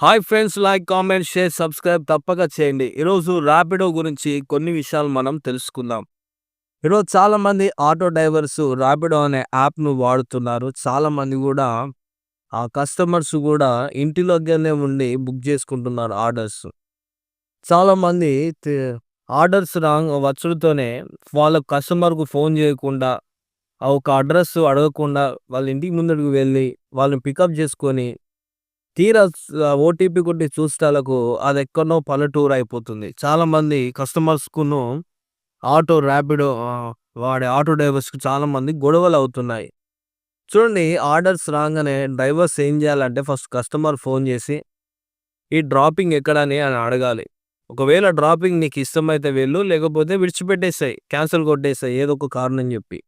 Hi friends like comment share subscribe తప్పక చేయండి. ఈరోజు ర్యాపిడో గురించి కొన్ని విషయాలు మనం తెలుసుకుందాం. ఈరోజు చాలామంది ఆటో డ్రైవర్స్ ర్యాపిడో అనే యాప్ను వాడుతున్నారు. చాలామంది కూడా ఆ కస్టమర్స్ కూడా ఇంటిలోనే ఉండి బుక్ చేసుకుంటున్నారు ఆర్డర్స్. చాలామంది ఆర్డర్స్ రాంగ్ వచ్చడంతోనే వాళ్ళ కస్టమర్కు ఫోన్ చేయకుండా ఆ ఒక అడ్రస్ అడగకుండా వాళ్ళ ఇంటికి ముందరికి వెళ్ళి వాళ్ళని పికప్ చేసుకొని తీరా ఓటీపీ కొట్టి చూస్తాలకు అది ఎక్కడో పల్లెటూరు అయిపోతుంది. చాలామంది కస్టమర్స్కును ఆటో ర్యాపిడో వాడే ఆటో డ్రైవర్స్కి చాలామంది గొడవలు అవుతున్నాయి. చూడండి ఆర్డర్స్ రాగానే డ్రైవర్స్ ఏం చేయాలంటే ఫస్ట్ కస్టమర్ ఫోన్ చేసి ఈ డ్రాపింగ్ ఎక్కడని అని అడగాలి. ఒకవేళ డ్రాపింగ్ నీకు ఇష్టమైతే వెళ్ళు లేకపోతే విడిచిపెట్టేసాయి క్యాన్సిల్ కొట్టేసాయి ఏదో ఒక కారణం చెప్పి.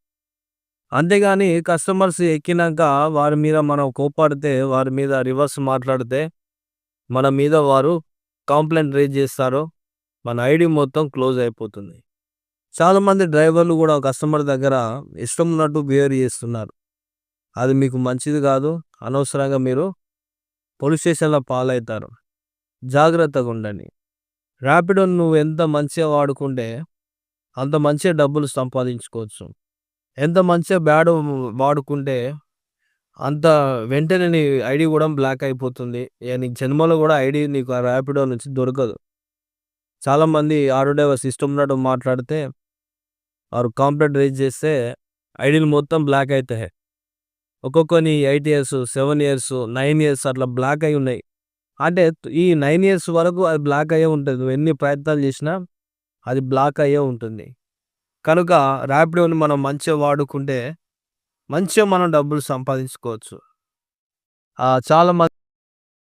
అంతేగాని కస్టమర్స్ ఎక్కినాక వారి మీద మనం కోపాడితే వారి మీద రివర్స్ మాట్లాడితే మన మీద వారు కంప్లైంట్ రేజ్ చేస్తారు మన ఐడి మొత్తం క్లోజ్ అయిపోతుంది. చాలామంది డ్రైవర్లు కూడా కస్టమర్ దగ్గర ఇష్టం ఉన్నట్టు బిహేవ్ చేస్తున్నారు. అది మీకు మంచిది కాదు అనవసరంగా మీరు పోలీస్ స్టేషన్లో పాలవుతారు. జాగ్రత్తగా ఉండండి. ర్యాపిడో నువ్వు ఎంత మంచిగా వాడుకుంటే అంత మంచిగా డబ్బులు సంపాదించుకోవచ్చు. ఎంత మంచిగా బ్యాడ్ వాడుకుంటే అంత వెంటనే నీ ఐడి కూడా బ్లాక్ అయిపోతుంది. నీకు జన్మలో కూడా ఐడి నీకు ఆ ర్యాపిడో నుంచి దొరకదు. చాలామంది ఆటో డ్రైవర్ సిస్టమ్ ఉన్నట్టు మాట్లాడితే వారు కంప్లైంట్ రేజ్ చేస్తే ఐడీలు మొత్తం బ్లాక్ అవుతాయి ఒక్కొక్కని eight years seven years nine years అట్లా బ్లాక్ అయి ఉన్నాయి. అంటే ఈ నైన్ ఇయర్స్ వరకు అది బ్లాక్ అయ్యే ఉంటుంది. నువ్వు ఎన్ని ప్రయత్నాలు చేసినా అది బ్లాక్ అయ్యే ఉంటుంది. కనుక ర్యాపిడోని మనం మంచిగా వాడుకుంటే మంచిగా మనం డబ్బులు సంపాదించుకోవచ్చు. చాలా మంది